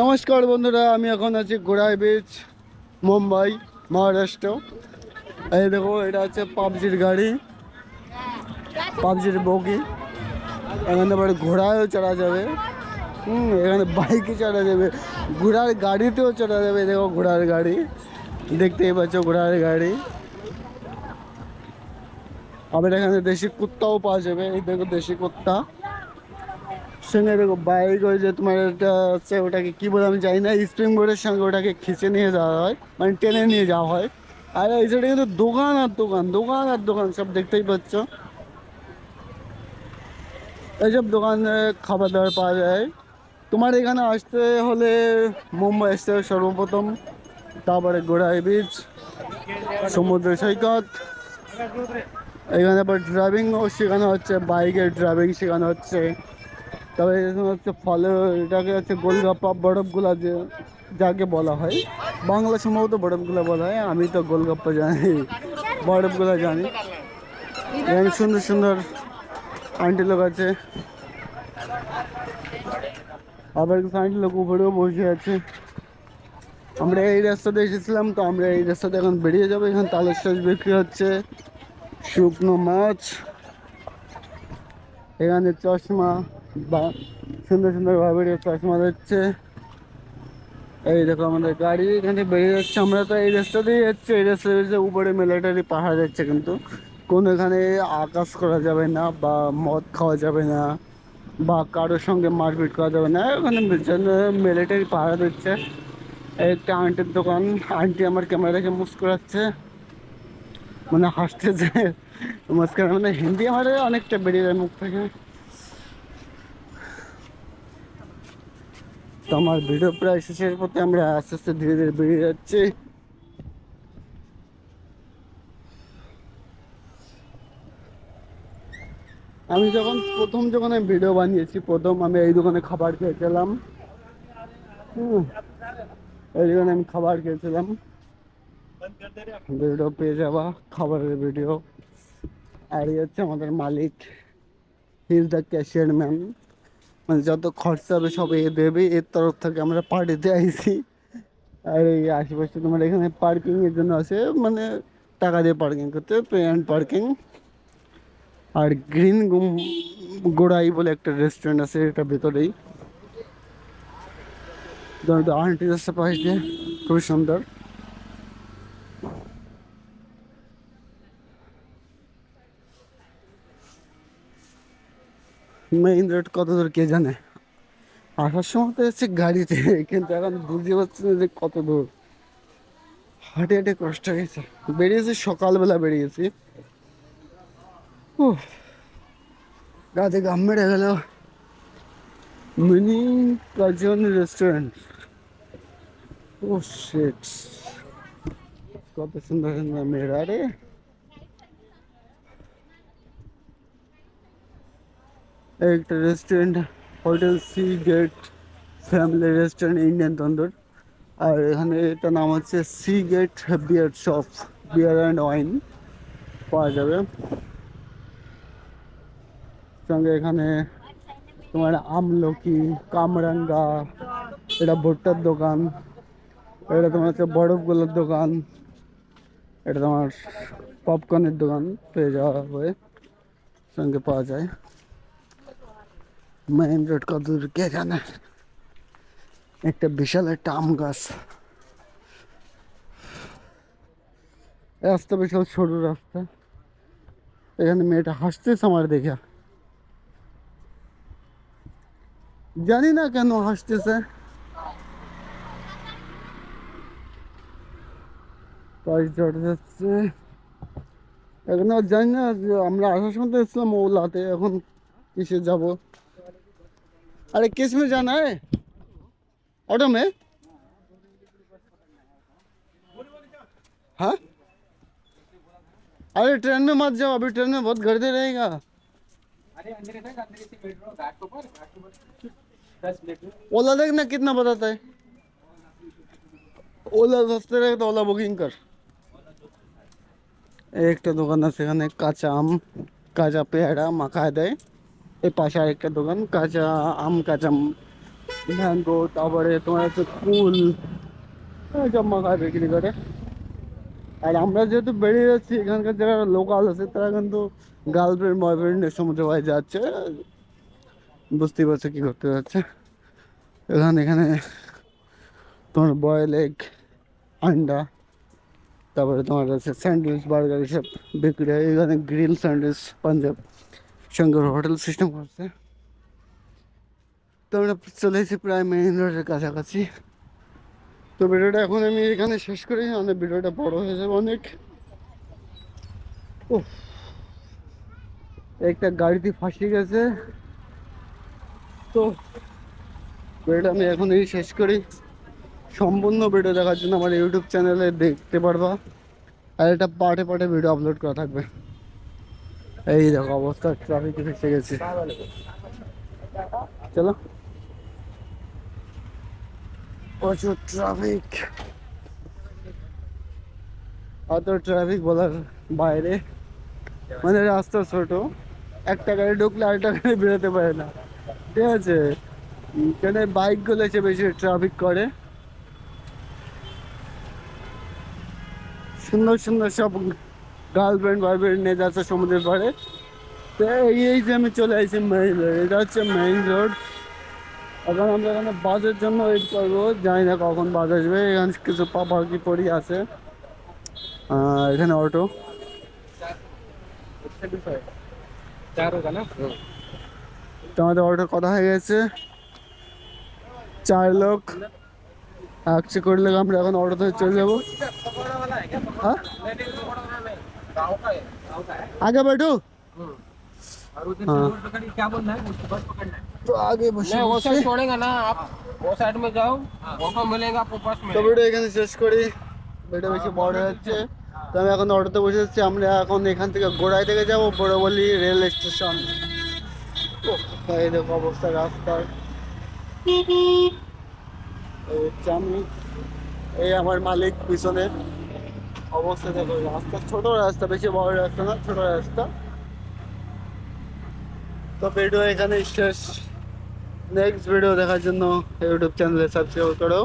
নমস্কার বন্ধুরা, আমি এখন আছি গোড়াই বিচ মুম্বাই, মহারাষ্ট্র। এই দেখো, এটা হচ্ছে পাবজির গাড়ি, পাবজির বগি। এখানে আবার ঘোড়ায়ও চড়া যাবে। হুম, এখানে বাইকে চড়া যাবে। ঘোড়ার গাড়িতেও চড়া যাবে, দেখো ঘোড়ার গাড়ি। দেখতেই পাচ্ছ ঘোড়ার গাড়ি। আবার এখানে দেশি কুত্তাও পাওয়া যাবে, এই দেখো দেশি কুত্তা। সঙ্গে দেখো বাইক ওই যে তোমার একটা হচ্ছে ওটাকে কি বলে আমি জানি না স্প্রিং বোর্ডের সঙ্গে ওটাকে খিচে নিয়ে যাওয়া হয় মানে টেনে নিয়ে যাওয়া হয়। আর এই সাইডে কিন্তু দোকান আর দোকান দোকান আর দোকান, সব দেখতেই পাচ্ছ। এইসব দোকানে খাবার দাবার পাওয়া যায়। তোমার এখানে আসতে হলে মুম্বাই আসতে হবে সর্বপ্রথম, তারপরে গোড়াই বিচ সমুদ্র সৈকত, এখানে আবার ড্রাইভিংও শেখানো হচ্ছে বাইকের ড্রাইভিং শেখানো হচ্ছে। তবে এখানে হচ্ছে ফলে এটাকে হচ্ছে গোলগাপ্পা বরফগুলা যে, যাকে বলা হয়, বাংলা সম্ভবত বরফগুলা বলা হয়, আমি তো গোলগাপ্পা জানি, বরফগুলা জানি। এখানে সুন্দর সুন্দর আন্টি লোক আছে। আবার কিছু আন্টি লোক উপরেও বসে আছে। আমরা এই রাস্তাতে এসেছিলাম, তো আমরা এই রাস্তাতে এখন বেরিয়ে যাব। এখানে তালের শাঁস বিক্রি হচ্ছে শুকনো মাছ। এখানে চশমা বা সুন্দর সুন্দর ভাবে চশমা দিচ্ছে। এই দেখো আমাদের গাড়ি, এখানে বেরিয়ে যাচ্ছে আমরা। তো এই রাস্তাতেই যাচ্ছি, এই রাস্তা দিয়ে উপরে মিলিটারি পাহাড় যাচ্ছে কিন্তু। কোনো এখানে আকাশ করা যাবে না বা মদ খাওয়া যাবে না বা কারোর সঙ্গে মারপিট করা যাবে না। ওখানে মিলিটারি পাহাড় দিচ্ছে। একটা আন্টির দোকান আন্টি আমার ক্যামেরা দেখে মুস করাচ্ছে মানে হাসতেছে। মাঝখানে মানে হিন্দি আমার অনেকটা বেরিয়ে যায় মুখ থেকে। তো আমার ভিডিও প্রায় শেষের পথে আমরা আস্তে আস্তে ধীরে ধীরে বেরিয়ে যাচ্ছি। আমি যখন, প্রথম যখন আমি ভিডিও বানিয়েছি, প্রথম আমি এই দোকানে খাবার খেয়েছিলাম। এই দোকানে আমি খাবার খেয়েছিলাম। ভিডিও পেয়ে যাওয়া খাবারের ভিডিও। আর হচ্ছে আমাদের মালিক হিজ দ্য ক্যাশিয়ার ম্যান মানে যত খরচা হবে সব এ দেবে, এর তরফ থেকে আমরা পার্টিতে আইছি। আর এই আশেপাশে তোমার এখানে পার্কিং এর জন্য আছে মানে টাকা দিয়ে পার্কিং করতে পে অ্যান্ড পার্কিং আর গ্রিন গুম, গোড়াই বলে একটা রেস্টুরেন্ট আছে, এটা ভেতরেই। আন্টি রাস্তা পাশ দিয়ে, খুবই সুন্দর। মেইন রোড কত দূর কে জানে? আসার সময় তো এসেছে গাড়িতে, কিন্তু এখন বুঝতে পারছি না যে কত দূর। হাঁটে হাঁটে কষ্ট হয়ে গেছে বেরিয়েছি, সকালবেলা বেরিয়েছি। রাতে গাম মেরে গেল। মিনি কাজন রেস্টুরেন্ট ও শেট কত সুন্দর সুন্দর মেয়েরা রে একটা restaurant hotel C gate family restaurant Indian tandoor আর এখানে এটা নাম হচ্ছে C gate beer shop beer and wine পাওয়া যাবে। সঙ্গে এখানে তোমার আমলকি, কামরাঙ্গা, এটা ভুট্টার দোকান, এটা তোমার হচ্ছে বরফগুলোর দোকান, এটা তোমার পপকর্নের দোকান পেয়ে যাওয়া হবে, সঙ্গে পাওয়া যায়। মেইন রোড কত দূর কে জানে? একটা বিশাল একটা আম গাছ। রাস্তা বিশাল সরু রাস্তা। এখানে মেয়েটা হাসতেছে আমার দেখে। জানি না কেন হাসতেছে। এখন আর জানি না আমরা আসার সময় তো এসেছিলাম ওলাতে, এখন কিসে যাব? अरे किसमें जाना है? ऑटो में? हाँ? अरे ट्रेन में मत जाओ अभी ट्रेन में बहुत गर्दी रहेगा। ओला देख ना कितना बताता है। ओला सस्ते रहेगा तो ओला बुकिंग कर। एक तो दुकान से खाने काचा आम काचा पेड़ा मखा दे। এই পাশে আরেকটা দোকান, কাঁচা আম, কাঁচা ম্যাঙ্গো, তারপরে তোমার হচ্ছে কুল সব মাখায় বিক্রি করে। আর আমরা যেহেতু বেরিয়ে যাচ্ছি, এখানকার যারা লোকাল আছে, তারা কিন্তু গার্লফ্রেন্ড বয়ফ্রেন্ডের সমুদ্র ভাই যাচ্ছে। বুঝতেই পারছ কি করতে যাচ্ছে। এখানে এখানে তোমার বয়েল এগ আন্ডা, তারপরে তোমার আছে স্যান্ডউইচ বার্গার এসব বিক্রি হয়। এখানে গ্রিল স্যান্ডউইচ পাঞ্জাব। সঙ্গে হোটেল সিস্টেম করছে। তো আমরা চলে এসেছি প্রায় মেইন রোডের কাছাকাছি। তো ভিডিওটা এখন আমি এখানে শেষ করি, অনেক ভিডিওটা বড় হয়ে যাবে অনেক। ও একটা গাড়িতে ফাঁসিয়ে গেছে। তো ভিডিওটা আমি এখনই শেষ করি। সম্পূর্ণ ভিডিও দেখার জন্য আমার ইউটিউব চ্যানেলে দেখতে পারবা। আর এটা পার্টে পার্টে ভিডিও আপলোড করা থাকবে। এই দেখো অবস্থা ট্রাফিক ফেসে গেছে। চলো। প্রচুর ট্রাফিক অত ট্রাফিক বলার বাইরে। মানে রাস্তা ছোট। একটা গাড়ি ঢুকলে আরেকটা গাড়ি বেরোতে পারে না। ঠিক আছে? এখানে বাইকগুলো এসে বেশি ট্রাফিক করে। সুন্দর সুন্দর সব গার্লফ্রেন্ড বয়ফ্রেন্ড নিয়ে যাচ্ছে সমুদ্রের পাড়ে। তো এই যে আমি চলে আসি মেইন রোড এটা হচ্ছে মেইন রোড এখন আমরা এখানে বাসের জন্য ওয়েট করব, জানি না কখন বাস আসবে, এখানে কিছু পাপাকি পড়ি আছে। এখানে অটো তো আমাদের কথা হয়ে গেছে। চার লোক। একশো করে লোক আমরা এখন অটোতে চলে যাব। হ্যাঁ? वाला है क्या हाँ लेडीज पकौड़ा वाला नहीं गाँव का है गाँव का है আগে बैठो और उधर हाँ। से रोड पकड़ी क्या बोलना है उसको बस पकड़ना है তো আগে বসে नहीं वो বসে साइड छोड़ेगा ना आप वो साइड में जाओ ऑटो मिलेगा आपको बस তো में ভিডিও এখানে শেষ করি ভিডিও বেশি বড় হয়ে যাচ্ছে তো আমি এখন অটোতে বসে যাচ্ছি আমরা এখন এখান থেকে গোড়াই থেকে যাবো বড়বলি রেল স্টেশন এই দেখো অবস্থা রাস্তার এই হচ্ছে আমি এই আমার মালিক পিছনে অবস্থা দেখো, রাস্তা ছোট রাস্তা, বেশি বড় রাস্তা না, ছোট রাস্তা। তো ভিডিও এখানে শেষ। নেক্সট ভিডিও দেখার জন্য ইউটিউব চ্যানেলে সাবস্ক্রাইব করো।